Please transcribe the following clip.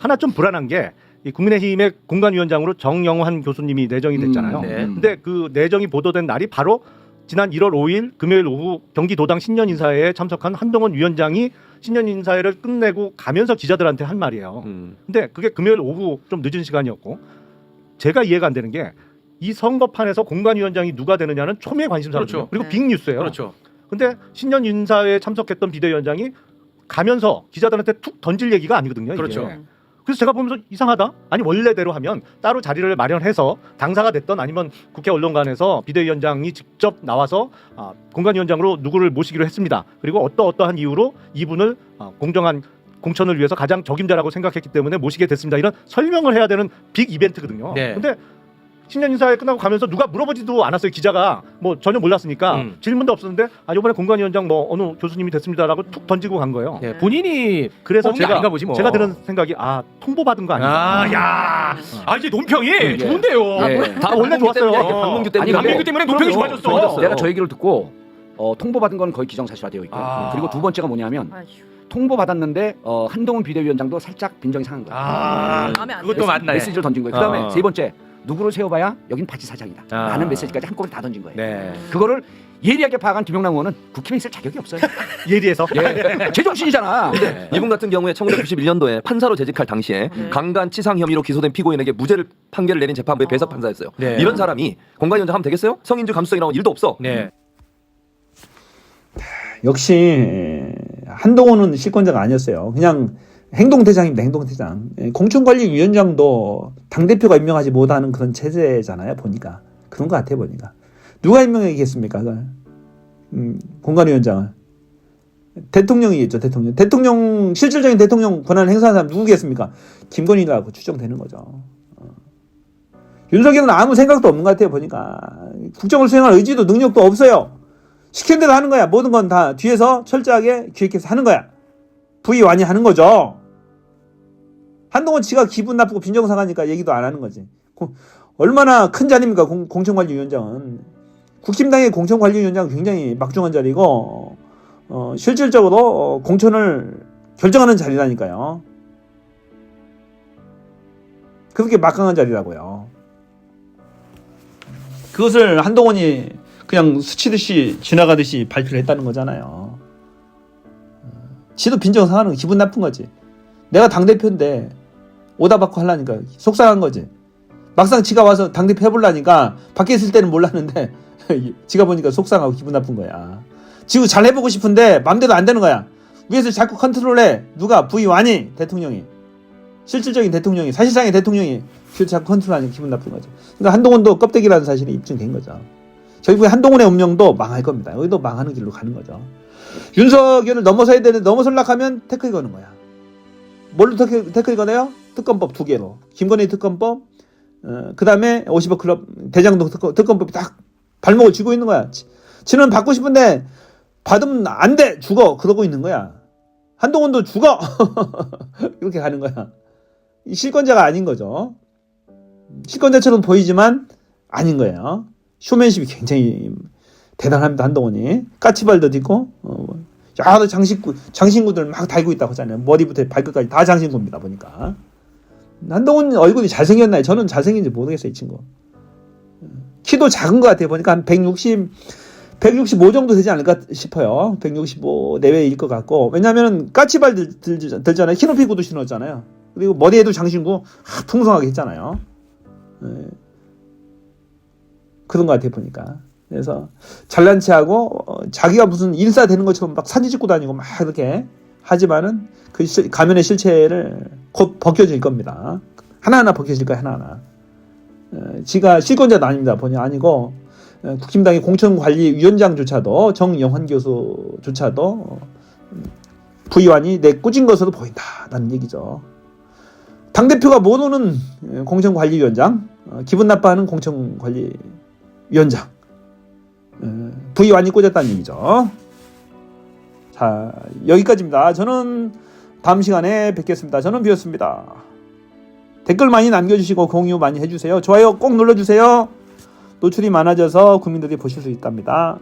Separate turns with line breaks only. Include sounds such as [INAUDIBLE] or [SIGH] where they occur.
하나 좀 불안한 게 이 국민의힘의 공관위원장으로 정영환 교수님이 내정이 됐잖아요.
음, 네.
근데 그 내정이 보도된 날이 바로 지난 1월 5일 금요일 오후 경기도당 신년 인사회에 참석한 한동훈 위원장이 신년 인사회를 끝내고 가면서 기자들한테 한 말이에요.
음.
근데 그게 금요일 오후 좀 늦은 시간이었고 제가 이해가 안 되는 게 이 선거판에서 공관위원장이 누가 되느냐는 초미의 관심사거든요.
그렇죠.
그리고
네.
빅뉴스예요.
그렇죠.
근데 신년 인사회에 참석했던 비대위원장이 가면서 기자들한테 툭 던질 얘기가 아니거든요. 이게.
그렇죠.
그래서 제가 보면서 이상하다. 아니 원래대로 하면 따로 자리를 마련해서 당사가 됐던 아니면 국회 언론관에서 비대위원장이 직접 나와서 아, 공관위원장으로 누구를 모시기로 했습니다. 그리고 어떠 어떠한 이유로 이분을 아, 공정한 공천을 위해서 가장 적임자라고 생각했기 때문에 모시게 됐습니다. 이런 설명을 해야 되는 빅 이벤트거든요.
네.
근데 신년 인사회 끝나고 가면서 누가 물어보지도 않았어요. 기자가 뭐 전혀 몰랐으니까
음.
질문도 없었는데 아 이번에 공관위원장 뭐 어느 교수님이 됐습니다라고 툭 던지고 간 거예요.
네, 본인이
그래서 제가
아닌가 보지 뭐.
제가 드는 생각이 아 통보 받은 거 아닌가.
아, 야. 아, 이제 논평이 좋은데요.
예.
아, 원래 좋았어요.
박명규 때문에.
아니,
박명규 때문에 논평이
그럼요.
좋아졌어.
좋아졌어요.
내가 저 얘기를 듣고 어, 통보받은 건 거의 기정사실화되어 있고
아.
그리고 두 번째가 뭐냐면
아휴.
통보받았는데 어, 한동훈 비대위원장도 살짝 빈정이 상한 거예요.
아,
마음에 안
그것도
들어요.
맞네.
메시지를 던진 거예요. 그다음에
어.
세 번째 누구를 세워봐야 여긴 바치 사장이다.
아.
라는 메시지까지 한꺼번에 다 던진 거예요.
네.
그거를 예리하게 파악한 김영남 의원은 국힘에 있을 자격이 없어요. [LAUGHS]
예리해서.
예. 제정신이잖아.
네.
이분 같은 경우에 1991년도에 판사로 재직할 당시에
네.
강간 치상 혐의로 기소된 피고인에게 무죄를 판결을 내린 재판부의 배석 판사였어요.
네.
이런 사람이 공관위원장 하면 되겠어요? 성인주 감수성이라고 일도 없어.
네.
역시 한동훈은 실권자가 아니었어요. 그냥 행동대장입니다. 행동대장. 예, 공천관리위원장도 당대표가 임명하지 못하는 그런 체제잖아요. 보니까. 그런 것 같아요. 보니까. 누가 임명하겠습니까? 그걸. 음, 공관위원장을. 대통령이겠죠. 대통령. 대통령 실질적인 대통령 권한을 행사하는 사람 누구겠습니까? 김건희라고 추정되는 거죠. 어. 윤석열은 아무 생각도 없는 것 같아요. 보니까. 국정을 수행할 의지도 능력도 없어요. 시키는 대로 하는 거야. 모든 건 다 뒤에서 철저하게 기획해서 하는 거야. 부의 완이 하는 거죠. 한동훈 지가 기분 나쁘고 빈정상하니까 얘기도 안 하는 거지. 고- 얼마나 큰 자리입니까? 공, 공천관리위원장은. 국힘당의 공천관리위원장은 굉장히 막중한 자리고 어, 실질적으로 어, 공천을 결정하는 자리라니까요. 그렇게 막강한 자리라고요. 그것을 한동훈이 그냥 스치듯이 지나가듯이 발표를 했다는 거잖아요. 어, 지도 빈정 상하는 거 기분 나쁜 거지. 내가 당대표인데 오다 받고 하려니까 속상한 거지. 막상 지가 와서 당대표 해보려니까 밖에 있을 때는 몰랐는데 [LAUGHS] 지가 보니까 속상하고 기분 나쁜 거야. 지금 잘 해보고 싶은데 맘대로 안 되는 거야. 위에서 자꾸 컨트롤해. 누가? 부의 완이 대통령이. 실질적인 대통령이 사실상의 대통령이 그 자꾸 컨트롤하니까 기분 나쁜 거죠. 그러니까 한동훈도 껍데기라는 사실이 입증된 거죠. 결국에 한동훈의 운명도 망할 겁니다. 여기도 망하는 길로 가는 거죠. 윤석열을 넘어서야 되는데 넘어설라 하면 태클 거는 거야. 뭘로 태클, 태클 거네요? 특검법 두 개로. 김건희 특검법, 어, 그 다음에 50억 클럽 대장동 특검, 특검법이 딱 발목을 쥐고 있는 거야. 지- 지는 받고 싶은데 받으면 안 돼! 죽어! 그러고 있는 거야. 한동훈도 죽어! [LAUGHS] 이렇게 가는 거야. 이 실권자가 아닌 거죠. 실권자처럼 보이지만 아닌 거예요. 쇼맨십이 굉장히 대단합니다 한동훈이 까치발도 있고 어, 여러 장신구 장신구들 막 달고 있다고 하잖아요 머리부터 발끝까지 다 장신구입니다 보니까 한동훈 얼굴이 잘생겼나요? 저는 잘생긴지 모르겠어요 이 친구. 키도 작은 것 같아요. 보니까 한 160, 165 정도 되지 않을까 싶어요. 165 내외일 것 같고. 왜냐하면 까치발 들, 들, 들잖아요. 키높이 구두 신었잖아요. 그리고 머리에도 장신구 아, 풍성하게 했잖아요. 예. 그런 것 같아요 보니까. 그래서 잘난 체하고 어, 자기가 무슨 인싸 되는 것처럼 막 사진 찍고 다니고 막 이렇게 하지만은 그 실- 가면의 실체를 곧 벗겨질 겁니다. 하나하나 벗겨질 거야 하나하나. 어, 지가 실권자도 아닙니다 본의 아니고. 어, 국힘당의 공천관리위원장조차도 정영환 교수조차도 어, 부의원이 내 꾸진 것으로 보인다 라는 얘기죠. 당대표가 모르는 어, 공천관리위원장 어, 기분 나빠하는 공천관리위원장 어, 부의완이 꽂았다는 얘기죠. 자 여기까지입니다. 저는 다음 시간에 뵙겠습니다. 저는 비었습니다. 댓글 많이 남겨주시고 공유 많이 해주세요. 좋아요 꼭 눌러주세요. 노출이 많아져서 국민들이 보실 수 있답니다.